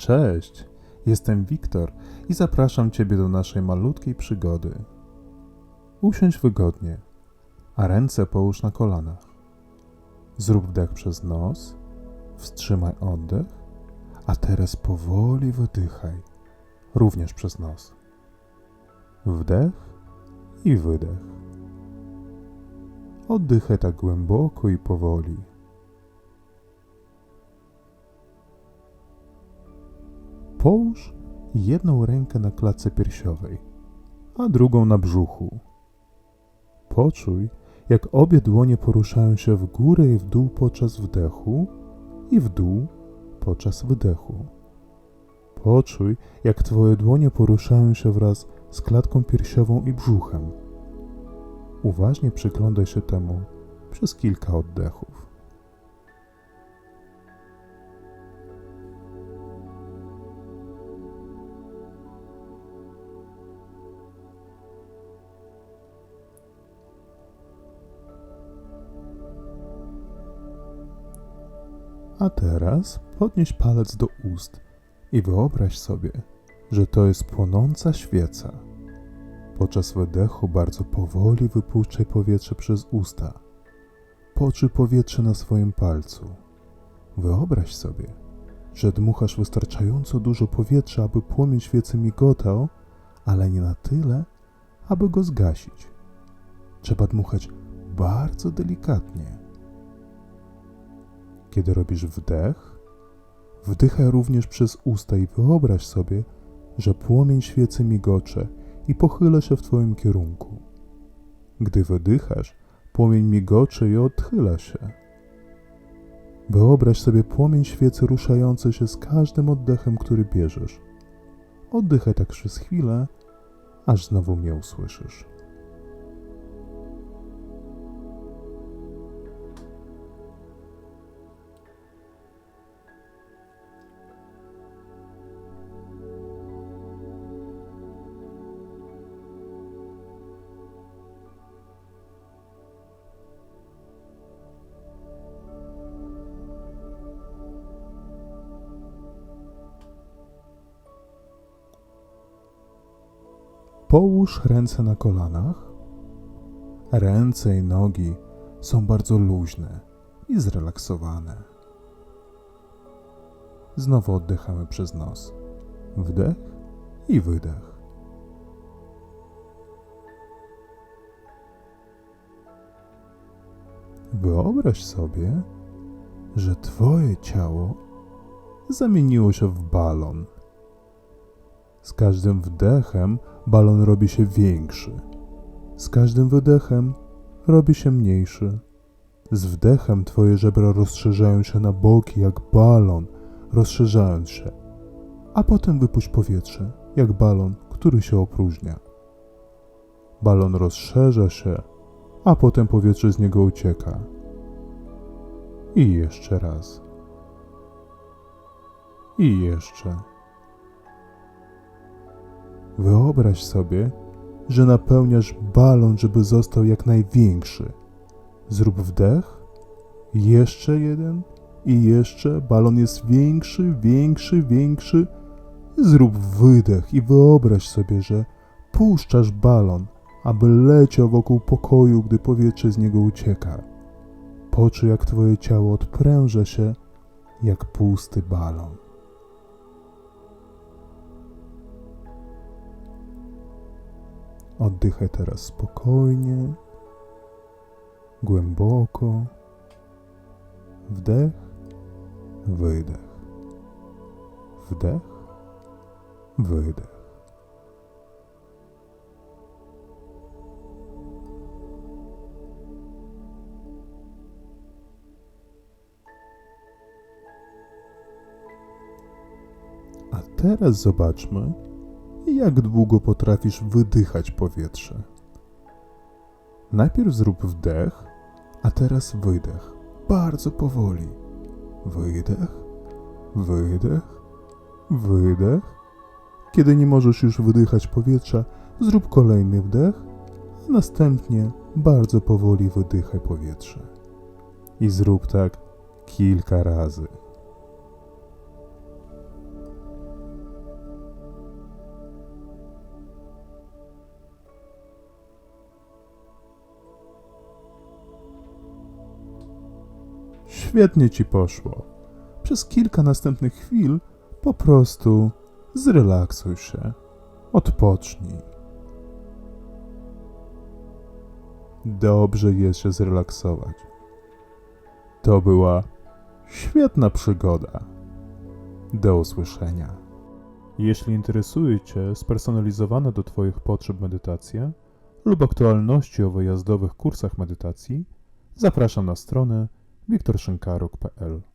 Cześć, jestem Wiktor i zapraszam Ciebie do naszej malutkiej przygody. Usiądź wygodnie, a ręce połóż na kolanach. Zrób wdech przez nos, wstrzymaj oddech, a teraz powoli wydychaj, również przez nos. Wdech i wydech. Oddychaj tak głęboko i powoli. Połóż jedną rękę na klatce piersiowej, a drugą na brzuchu. Poczuj, jak obie dłonie poruszają się w górę i w dół podczas wdechu i w dół podczas wydechu. Poczuj, jak Twoje dłonie poruszają się wraz z klatką piersiową i brzuchem. Uważnie przyglądaj się temu przez kilka oddechów. A teraz podnieś palec do ust i wyobraź sobie, że to jest płonąca świeca. Podczas wydechu bardzo powoli wypuszczaj powietrze przez usta. Poczuj powietrze na swoim palcu. Wyobraź sobie, że dmuchasz wystarczająco dużo powietrza, aby płomień świecy migotał, ale nie na tyle, aby go zgasić. Trzeba dmuchać bardzo delikatnie. Kiedy robisz wdech, wdychaj również przez usta i wyobraź sobie, że płomień świecy migocze i pochyla się w Twoim kierunku. Gdy wydychasz, płomień migocze i odchyla się. Wyobraź sobie płomień świecy ruszający się z każdym oddechem, który bierzesz. Oddychaj tak przez chwilę, aż znowu mnie usłyszysz. Połóż ręce na kolanach. Ręce i nogi są bardzo luźne i zrelaksowane. Znowu oddychamy przez nos. Wdech i wydech. Wyobraź sobie, że Twoje ciało zamieniło się w balon. Z każdym wdechem balon robi się większy. Z każdym wydechem robi się mniejszy. Z wdechem twoje żebra rozszerzają się na boki jak balon, rozszerzając się. A potem wypuść powietrze, jak balon, który się opróżnia. Balon rozszerza się, a potem powietrze z niego ucieka. I jeszcze raz. I jeszcze. Wyobraź sobie, że napełniasz balon, żeby został jak największy. Zrób wdech, jeszcze jeden i jeszcze. Balon jest większy, większy, większy. Zrób wydech i wyobraź sobie, że puszczasz balon, aby leciał wokół pokoju, gdy powietrze z niego ucieka. Poczuj, jak twoje ciało odpręża się jak pusty balon. Oddychaj teraz spokojnie, głęboko. Wdech, wydech. Wdech, wydech. A teraz zobaczmy, jak długo potrafisz wydychać powietrze. Najpierw zrób wdech, a teraz wydech. Bardzo powoli. Wydech, wydech, wydech. Kiedy nie możesz już wydychać powietrza, zrób kolejny wdech, a następnie bardzo powoli wydychaj powietrze. I zrób tak kilka razy. Świetnie ci poszło. Przez kilka następnych chwil po prostu zrelaksuj się. Odpocznij. Dobrze jest się zrelaksować. To była świetna przygoda. Do usłyszenia. Jeśli interesuje Cię spersonalizowane do Twoich potrzeb medytacje lub aktualności o wyjazdowych kursach medytacji, zapraszam na stronę wiktorszynkaruk.pl.